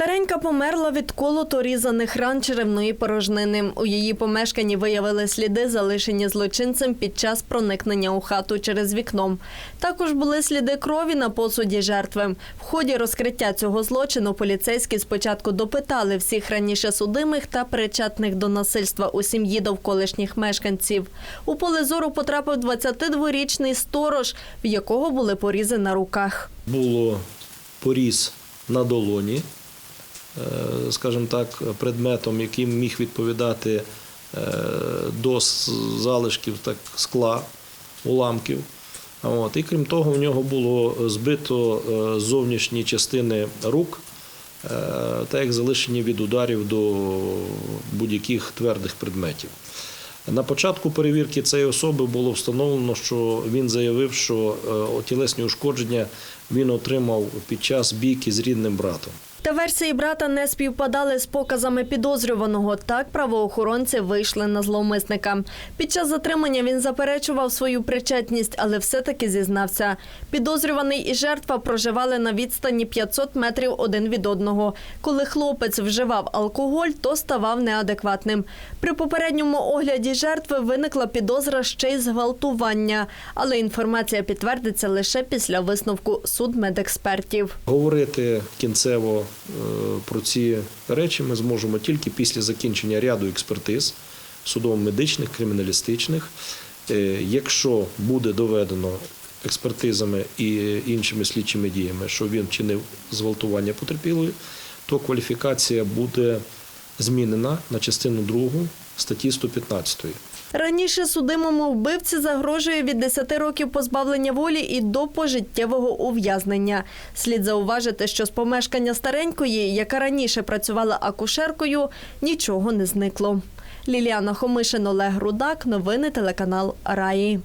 Старенька померла від колоту різаних ран черевної порожнини. У її помешканні виявили сліди, залишені злочинцем під час проникнення у хату через вікно. Також були сліди крові на посуді жертви. В ході розкриття цього злочину поліцейські спочатку допитали всіх раніше судимих та причетних до насильства у сім'ї довколишніх мешканців. У поле зору потрапив 22-річний сторож, в якого були порізи на руках. було поріз на долоні, скажімо так, предметом, яким міг відповідати е, до залишків так, скла, уламків. От. І крім того, в нього було збито е, зовнішні частини рук, е, так як залишені від ударів до будь-яких твердих предметів. На початку перевірки цієї особи було встановлено, що він заявив, що е, тілесні ушкодження він отримав під час бійки з рідним братом. Та версії брата не співпадали з показами підозрюваного. Так правоохоронці вийшли на зловмисника. Під час затримання він заперечував свою причетність, але все-таки зізнався. Підозрюваний і жертва проживали на відстані 500 метрів один від одного. Коли хлопець вживав алкоголь, то ставав неадекватним. При попередньому огляді жертви виникла підозра ще й зґвалтування, але інформація підтвердиться лише після висновку судмедекспертів. Говорити кінцево про ці речі ми зможемо тільки після закінчення ряду експертиз судово-медичних, криміналістичних. Е, Якщо буде доведено експертизами і іншими слідчими діями, що він вчинив зґвалтування потерпілої, то кваліфікація буде змінена на частину 2 статті 115. Раніше судимому вбивці загрожує від 10 років позбавлення волі і до пожиттєвого ув'язнення. Слід зауважити, що з помешкання старенької, яка раніше працювала акушеркою, нічого не зникло. Ліліана Хомишин, Олег Рудак. Новини телеканал Раї.